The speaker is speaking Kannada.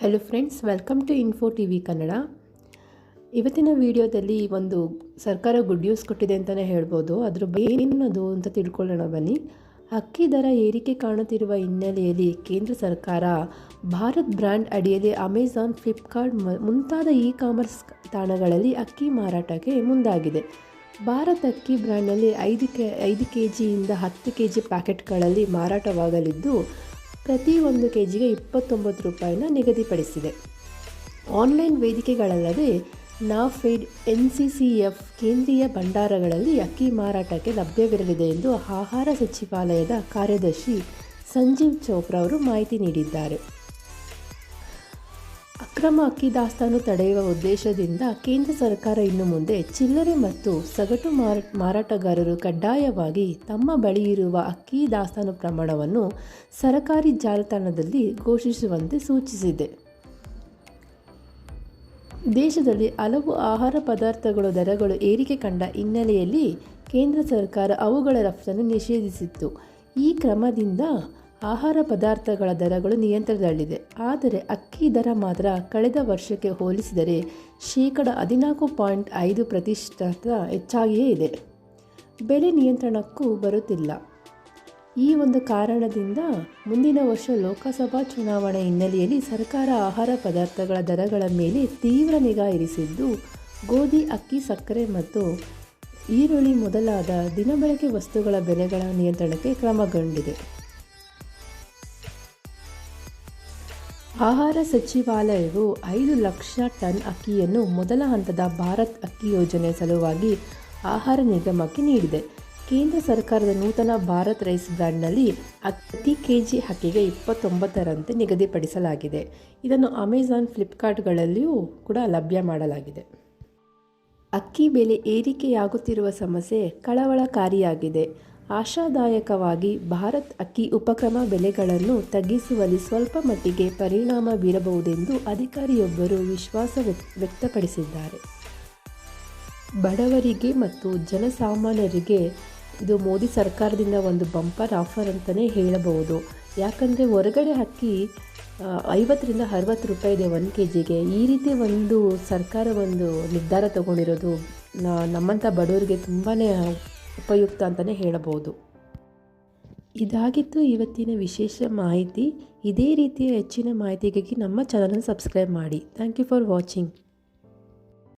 Hello friends welcome to Info T V Kannada ಇವತ್ತಿನ ವಿಡಿಯೋದಲ್ಲಿ ಒಂದು ಸರ್ಕಾರ ಗುಡ್ ನ್ಯೂಸ್ ಕೊಟ್ಟಿದೆ ಅಂತಲೇ ಹೇಳ್ಬೋದು. ಅದ್ರ ಬಗ್ಗೆ ಏನದು ಅಂತ ತಿಳ್ಕೊಳ್ಳೋಣ ಬನ್ನಿ. ಅಕ್ಕಿ ದರ ಏರಿಕೆ ಕಾಣುತ್ತಿರುವ ಹಿನ್ನೆಲೆಯಲ್ಲಿ ಕೇಂದ್ರ ಸರ್ಕಾರ ಭಾರತ್ ಬ್ರ್ಯಾಂಡ್ ಅಡಿಯಲ್ಲಿ ಅಮೆಜಾನ್ ಫ್ಲಿಪ್ಕಾರ್ಟ್ ಮುಂತಾದ ಇ ಕಾಮರ್ಸ್ ತಾಣಗಳಲ್ಲಿ ಅಕ್ಕಿ ಮಾರಾಟಕ್ಕೆ ಮುಂದಾಗಿದೆ. ಭಾರತ್ ಅಕ್ಕಿ ಬ್ರ್ಯಾಂಡ್ನಲ್ಲಿ ಐದು ಕೆ ಐದು ಕೆ ಜಿಯಿಂದ ಹತ್ತು ಕೆ ಜಿ ಪ್ಯಾಕೆಟ್ಗಳಲ್ಲಿ ಮಾರಾಟವಾಗಲಿದ್ದು ಪ್ರತಿ ಒಂದು ಕೆ ಜಿಗೆ ಇಪ್ಪತ್ತೊಂಬತ್ತು ರೂಪಾಯಿನ ನಿಗದಿಪಡಿಸಿದೆ. Online ವೇದಿಕೆಗಳಲ್ಲದೆ NAFED N C C F ಕೇಂದ್ರೀಯ ಭಂಡಾರಗಳಲ್ಲಿ ಅಕ್ಕಿ ಮಾರಾಟಕ್ಕೆ ಲಭ್ಯವಿರಲಿದೆ ಎಂದು ಆಹಾರ ಸಚಿವಾಲಯದ ಕಾರ್ಯದರ್ಶಿ ಸಂಜೀವ್ ಚೋಪ್ರಾ ಅವರು ಮಾಹಿತಿ ನೀಡಿದ್ದಾರೆ. ಅಕ್ರಮ ಅಕ್ಕಿ ದಾಸ್ತಾನು ತಡೆಯುವ ಉದ್ದೇಶದಿಂದ ಕೇಂದ್ರ ಸರ್ಕಾರ ಇನ್ನು ಮುಂದೆ ಚಿಲ್ಲರೆ ಮತ್ತು ಸಗಟು ಮಾರ, ಮಾರಾಟಗಾರರು ಕಡ್ಡಾಯವಾಗಿ ತಮ್ಮ ಬಳಿ ಇರುವ ಅಕ್ಕಿ ದಾಸ್ತಾನು ಪ್ರಮಾಣವನ್ನು ಸರಕಾರಿ ಜಾಲತಾಣದಲ್ಲಿ ಘೋಷಿಸುವಂತೆ ಸೂಚಿಸಿದೆ. ದೇಶದಲ್ಲಿ ಹಲವು ಆಹಾರ ಪದಾರ್ಥಗಳ, ದರಗಳು ಏರಿಕೆ ಕಂಡ ಹಿನ್ನೆಲೆಯಲ್ಲಿ ಕೇಂದ್ರ ಸರ್ಕಾರ ಅವುಗಳ ರಫ್ತನ್ನು ನಿಷೇಧಿಸಿತ್ತು. ಈ ಕ್ರಮದಿಂದ ಆಹಾರ ಪದಾರ್ಥಗಳ ದರಗಳು ನಿಯಂತ್ರಣದಲ್ಲಿದೆ. ಆದರೆ ಅಕ್ಕಿ ದರ ಮಾತ್ರ ಕಳೆದ ವರ್ಷಕ್ಕೆ ಹೋಲಿಸಿದರೆ ಶೇಕಡ ಹದಿನಾಲ್ಕು ಪಾಯಿಂಟ್ ಐದು ಪ್ರತಿಶತ ಹೆಚ್ಚಾಗಿಯೇ ಇದೆ. ಬೆಲೆ ನಿಯಂತ್ರಣಕ್ಕೂ ಬರುತ್ತಿಲ್ಲ. ಈ ಒಂದು ಕಾರಣದಿಂದ ಮುಂದಿನ ವರ್ಷ ಲೋಕಸಭಾ ಚುನಾವಣೆ ಹಿನ್ನೆಲೆಯಲ್ಲಿ ಸರ್ಕಾರ ಆಹಾರ ಪದಾರ್ಥಗಳ ದರಗಳ ಮೇಲೆ ತೀವ್ರ ನಿಗಾ ಇರಿಸಿದ್ದು, ಗೋಧಿ, ಅಕ್ಕಿ, ಸಕ್ಕರೆ ಮತ್ತು ಈರುಳ್ಳಿ ಮೊದಲಾದ ದಿನಬಳಕೆ ವಸ್ತುಗಳ ಬೆಲೆಗಳ ನಿಯಂತ್ರಣಕ್ಕೆ ಕ್ರಮಗೊಂಡಿದೆ. ಆಹಾರ ಸಚಿವಾಲಯವು ಐದು ಲಕ್ಷ ಟನ್ ಅಕ್ಕಿಯನ್ನು ಮೊದಲ ಹಂತದ ಭಾರತ್ ಅಕ್ಕಿ ಯೋಜನೆ ಸಲುವಾಗಿ ಆಹಾರ ನಿಗಮಕ್ಕೆ ನೀಡಿದೆ. ಕೇಂದ್ರ ಸರ್ಕಾರದ ನೂತನ ಭಾರತ್ ರೈಸ್ ಬ್ರ್ಯಾಂಡ್ನಲ್ಲಿ ಅತಿ ಕೆ ಜಿ ಅಕ್ಕಿಗೆ ಇಪ್ಪತ್ತೊಂಬತ್ತರಂತೆ ನಿಗದಿಪಡಿಸಲಾಗಿದೆ. ಇದನ್ನು ಅಮೆಜಾನ್, ಫ್ಲಿಪ್ಕಾರ್ಟ್ಗಳಲ್ಲಿಯೂ ಕೂಡ ಲಭ್ಯ ಮಾಡಲಾಗಿದೆ. ಅಕ್ಕಿ ಬೆಲೆ ಏರಿಕೆಯಾಗುತ್ತಿರುವ ಸಮಸ್ಯೆ ಕಳವಳಕಾರಿಯಾಗಿದೆ. ಆಶಾದಾಯಕವಾಗಿ ಭಾರತ್ ಅಕ್ಕಿ ಉಪಕ್ರಮ ಬೆಲೆಗಳನ್ನು ತಗ್ಗಿಸುವಲ್ಲಿ ಸ್ವಲ್ಪ ಮಟ್ಟಿಗೆ ಪರಿಣಾಮ ಬೀರಬಹುದೆಂದು ಅಧಿಕಾರಿಯೊಬ್ಬರು ವಿಶ್ವಾಸ ವ್ಯಕ್ತ- ವ್ಯಕ್ತಪಡಿಸಿದ್ದಾರೆ. ಬಡವರಿಗೆ ಮತ್ತು ಜನಸಾಮಾನ್ಯರಿಗೆ ಇದು ಮೋದಿ ಸರ್ಕಾರದಿಂದ ಒಂದು ಬಂಪರ್ ಆಫರ್ ಅಂತಲೇ ಹೇಳಬಹುದು. ಯಾಕಂದರೆ ಹೊರಗಡೆ ಅಕ್ಕಿ ಐವತ್ತರಿಂದ ಅರವತ್ತು ರೂಪಾಯಿ ಇದೆ ಒಂದು ಕೆ ಜಿಗೆ ಈ ರೀತಿ ಒಂದು ಸರ್ಕಾರ ಒಂದು ನಿರ್ಧಾರ ತಗೊಂಡಿರೋದು ನಮ್ಮಂಥ ಬಡವರಿಗೆ ತುಂಬಾ ಉಪಯುಕ್ತ ಅಂತಲೇ ಹೇಳಬಹುದು. ಇದಾಗಿತ್ತು ಇವತ್ತಿನ ವಿಶೇಷ ಮಾಹಿತಿ. ಇದೇ ರೀತಿಯ ಹೆಚ್ಚಿನ ಮಾಹಿತಿಗಾಗಿ ನಮ್ಮ ಚಾನಲನ್ನು ಸಬ್ಸ್ಕ್ರೈಬ್ ಮಾಡಿ. Thank you for watching